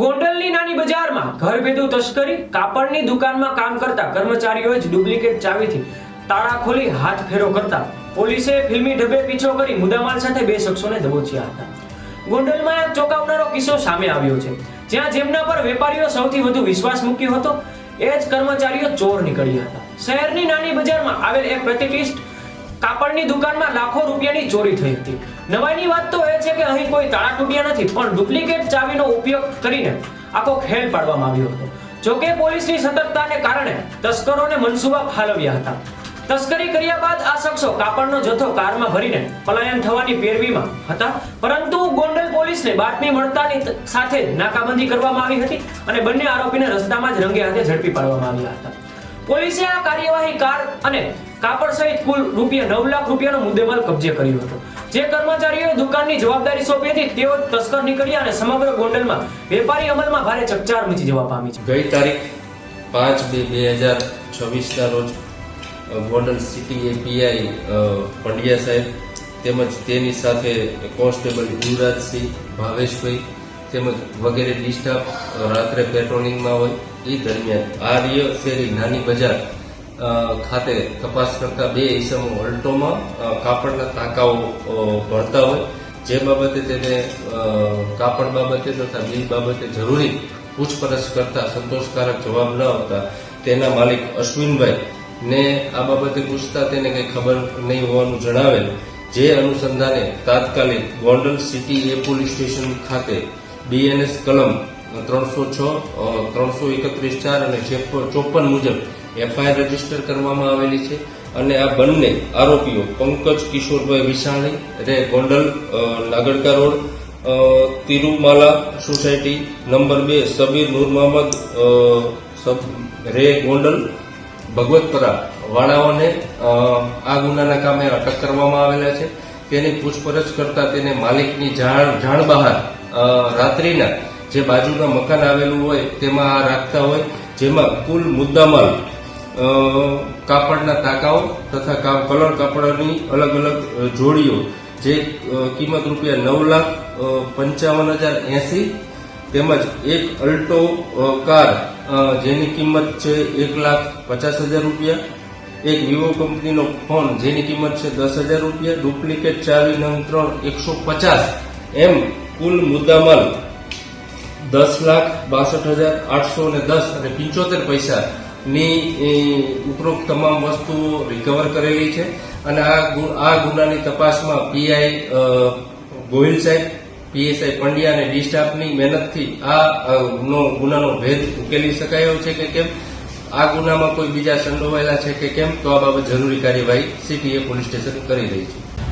ગોંડલની નાની બજારમાં ઘરભેદુ તસ્કરી, કાપડની દુકાનમાં કામ કરતા કર્મચારીઓએ જ ડુપ્લિકેટ ચાવીથી તાળા ખોલી હાથ ફેરો કરતા પોલીસે ફિલ્મી ઢબે પીછો કરી મુદ્દામાલ સાથે બે શખ્સોને દબોચ્યા હતા. ગોંડલમાં એક ચોંકાવનારો કિસ્સો સામે આવ્યો છે. જ્યાં જેમના પર વેપારીઓ સૌથી વધુ વિશ્વાસ મૂક્યો હતો, એ જ કર્મચારીઓ ચોર નીકળ્યા હતા. શહેરની નાની બજારમાં આવેલ એક પ્રતિષ્ઠિત કાપડની દુકાનમાં લાખો રૂપિયાની ચોરી થઈ હતી. નવાઈની વાત તો એ છે કે અહીં કોઈ તાળા તૂટ્યા નથી, પણ ડુપ્લિકેટ ચાવીનો ઉપયોગ કરીને આખો ખેલ પાડવામાં આવ્યો હતો. જોકે પોલીસની સતર્કતાને કારણે તસ્કરોને મનસુબા ફાલવ્યા હતા. તસ્કરી કર્યા બાદ આ શખ્સો કાપડનો જથ્થો કારમાં ભરીને પલાયન થવાની પેરવીમાં હતા. પરંતુ ગોંડલ પોલીસને બાતમી મળતાની સાથે નાકાબંધી કરવામાં આવી હતી અને બંને આરોપીને રસ્તામાં જ રંગે હાથે ઝડપી પાડવામાં આવ્યા હતા. પોલીસે આ કાર્યવાહી કાર અને કાપડ સહિત કુલ રૂપિયા નવ લાખ રૂપિયાનો મુદ્દેમાલ કબજે કર્યો હતો. જે કર્મચારીઓએ દુકાનની જવાબદારી સોંપી હતી, તેઓ તસ્કર નીકળ્યા અને સમગ્ર ગોંડલમાં વેપારી અમલમાં ભારે ચકચાર મચી જવા પામી છે. ગઈ તારીખ પાંચ બે બે હજાર છવ્વીસના રોજ ગોંડલ સિટી એપીઆઈ પંડ્યા સાહેબ તેમજ તેની સાથે કોન્સ્ટેબલ યુવરાજસિંહ ભાવેશભાઈ તેમજ વગેરે ડિસ્ટર્બ રાત્રે પેટ્રોલિંગમાં હોય, એ દરમિયાન આર્ય શેરી નાની બજાર ખાતે તપાસ કરતા બે ઇસમો અલ્ટોમાં કાપડના ટાંકાઓ ભરતા હોય. જે બાબતે તેને કાપડ બાબતે તથા બિલ બાબતે જરૂરી પૂછપરછ કરતા સંતોષકારક જવાબ ન આવતા તેના માલિક અશ્વિનભાઈ ને આ બાબતે પૂછતા તેને કંઈ ખબર નહીં હોવાનું જણાવેલ. જે અનુસંધાને તાત્કાલિક ગોંડલ સિટી એ પોલીસ સ્ટેશન ખાતે બીએનએસ કલમ ત્રણસો છ ત્રણસો એકત્રીસ ચાર અને ચોપન મુજબ એફઆઈઆર રજિસ્ટર કરવામાં આવેલી છે અને આ બંને આરોપીઓ પંકજ કિશોરભાઈ વિસાણી, રે Gondal Nagadka road Tirumala society number બે, સબીર નૂર મોહમ્મદ રે ગોંડલ, ભગવતપરા વાળાઓને આ ગુનાના કામે અટક કરવામાં આવેલા છે. તેની પૂછપરછ કરતા તેને માલિકની જાણ જાણ બહાર રાત્રિના જે બાજુના મકાન આવેલું હોય તેમાં આ રાખતા હોય, જેમાં કુલ મુદ્દામાલ કાપડના ટાંકાઓ તથા કા- કલર કાપડની અલગ અલગ જોડીઓ, જે કિંમત રૂપિયા નવ લાખ પંચાવન હજાર એસી તેમજ એક અલ્ટો કાર જેની કિંમત છે એક લાખ પચાસ હજાર રૂપિયા, એક વિવો કંપનીનો ફોન જેની કિંમત છે દસ હજાર રૂપિયા, ડુપ્લિકેટ ચાવી નંગ ત્રણ એકસો પચાસ, એમ કુલ મુદ્દામાલ દસ લાખ બાસઠ હજાર આઠસો ને દસ અને પંચોતેર પૈસાની એ, ઉપરોક્ત તમામ વસ્તુઓ રિકવર કરેલી છે. અને આ આ ગુનાની તપાસમાં પીઆઈ ગોહિલ સાહેબ પીએસઆઈ પંડ્યા અને ડી સ્ટાફની મહેનતથી આ નો ગુનાનો ભેદ ઉકેલી શકાયો છે કે કેમ? આ ગુનામાં કોઈ બીજા સંડોવાયેલા છે કે કેમ? તો આ બાબત જરૂરી કાર્યવાહી સીટીએ પોલીસ સ્ટેશન કરી રહી છે.